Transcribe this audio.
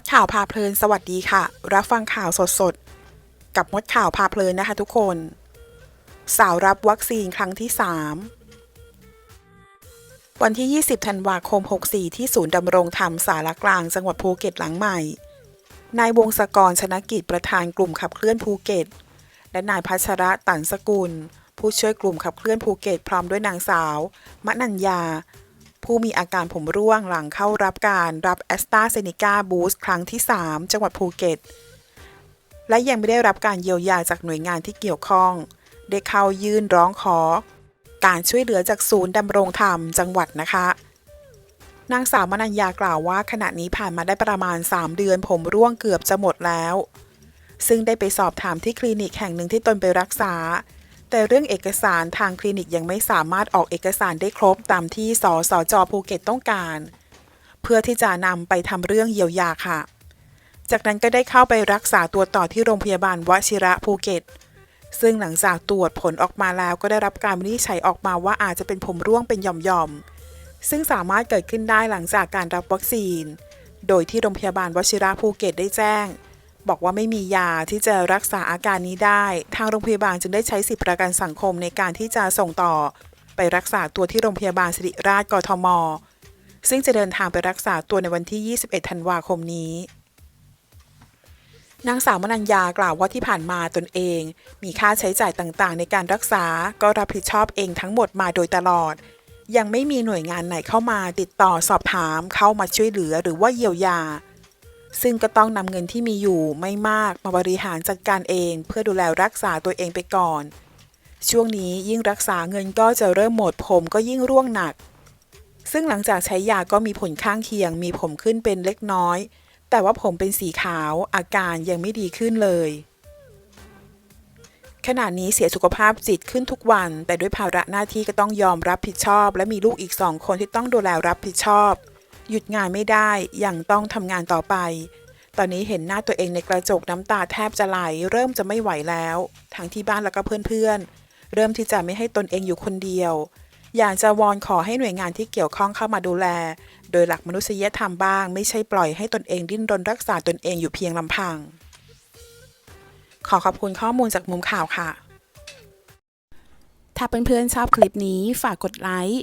ดข่าวพาเพลินสวัสดีค่ะ รับฟังข่าวสดๆ กับมดข่าวพาเพลินนะคะทุกคน สาวรับวัคซีนครั้งที่ 3 วันที่ 20 ธันวาคม 64 ที่ศูนย์ดำรงธรรมสารกลางจังหวัดภูเก็ตหลังใหม่ นายวงศกรชนกิจประธานกลุ่มขับเคลื่อนภูเก็ต และนายพัชระตันสกุล ผู้ช่วยกลุ่มขับเคลื่อนภูเก็ตพร้อมด้วยนางสาว มนัญญา ผู้มีอาการผมร่วงหลังเข้ารับการรับแอสตราเซเนกาบูสต์ครั้งที่ 3 จังหวัดภูเก็ต และยังไม่ได้รับการเยียวยาจากหน่วยงานที่เกี่ยวข้อง ได้เข้ายื่นร้องขอ การช่วยเหลือจากศูนย์ดำรงธรรมจังหวัดนะคะนางสาวมนัญญากล่าวว่าขณะนี้ผ่านมาได้ประมาณ 3 เดือนผมร่วงเกือบจะหมดแล้ว ซึ่งได้ไปสอบถามที่คลินิกแห่งหนึ่งที่ตนไปรักษา แต่เรื่องเอกสารทางคลินิกยังไม่สามารถออกเอกสารได้ครบตามที่สสจภูเก็ตต้องการ เพื่อที่จะนำไปทำเรื่องเยียวยาค่ะ จากนั้นก็ได้เข้าไปรักษาตัวต่อที่โรงพยาบาลวชิระภูเก็ต ซึ่งหลังจากตรวจผลออกมาแล้วก็ได้รับการวินิจฉัยออกมาว่าอาจจะเป็นผมร่วงเป็นหย่อมๆ ซึ่งสามารถเกิดขึ้นได้หลังจากการรับวัคซีน โดยที่โรงพยาบาลวชิระภูเก็ตได้แจ้ง บอกว่าไม่มียาที่จะรักษาอาการนี้ได้ ทางโรงพยาบาลจึงได้ใช้สิทธิประกันสังคมในการที่จะส่งต่อ ไปรักษาตัวที่โรงพยาบาลสิริราชกทม ซึ่งจะเดินทางไปรักษาตัวในวันที่ 21 ธันวาคมนี้นางสาวมนัญญากล่าวว่าที่ผ่านมาตนเอง มีค่าใช้จ่ายต่างๆ ในการรักษาก็รับผิดชอบเองทั้งหมดมาโดยตลอด ยังไม่มีหน่วยงานไหนเข้ามาติดต่อสอบถามเข้ามาช่วยเหลือหรือว่าเยียวยา ซึ่งก็ต้องนำเงินที่มีอยู่ไม่มากมาบริหารจัดการเอง เพื่อดูแลรักษาตัวเองไปก่อน ช่วงนี้ยิ่งรักษาเงินก็จะเริ่มหมดผมก็ยิ่งร่วงหนัก ซึ่งหลังจากใช้ยาก็มีผลข้างเคียง มีผมขึ้นเป็นเล็กน้อย แต่ว่าผมเป็นสีขาวอาการยังไม่ดีขึ้นเลยขณะนี้เสียสุขภาพจิตขึ้นทุกวัน แต่ด้วยภาระหน้าที่ก็ต้องยอมรับผิดชอบ และมีลูกอีกสองคนที่ต้องดูแลรับผิดชอบ หยุดงานไม่ได้ยังต้องทำงานต่อไป ตอนนี้เห็นหน้าตัวเองในกระจกน้ำตาแทบจะไหล เริ่มจะไม่ไหวแล้ว ทั้งที่บ้านแล้วก็เพื่อนๆ เริ่มที่จะไม่ให้ตนเองอยู่คนเดียว อยากจะวอนขอให้หน่วยงานที่เกี่ยวข้องเข้ามาดูแล โดยหลักมนุษยธรรมบ้าง ไม่ใช่ปล่อยให้ตนเองดิ้นรนรักษาตนเองอยู่เพียงลำพัง ขอขอบคุณข้อมูลจากมุมข่าวค่ะ ถ้าเพื่อนๆชอบคลิปนี้ฝากกดไลค์